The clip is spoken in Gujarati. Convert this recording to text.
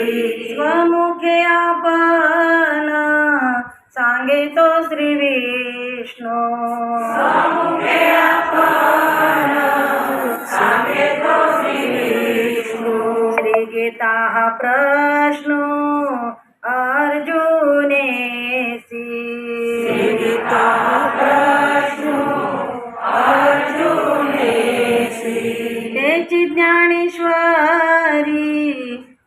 વિશ્વમુખે આપના સાંગે તો શ્રી વિષ્ણુ શ્રી ગીતા પ્રશ્નો અર્જુને જ્ઞાનેશ્વરી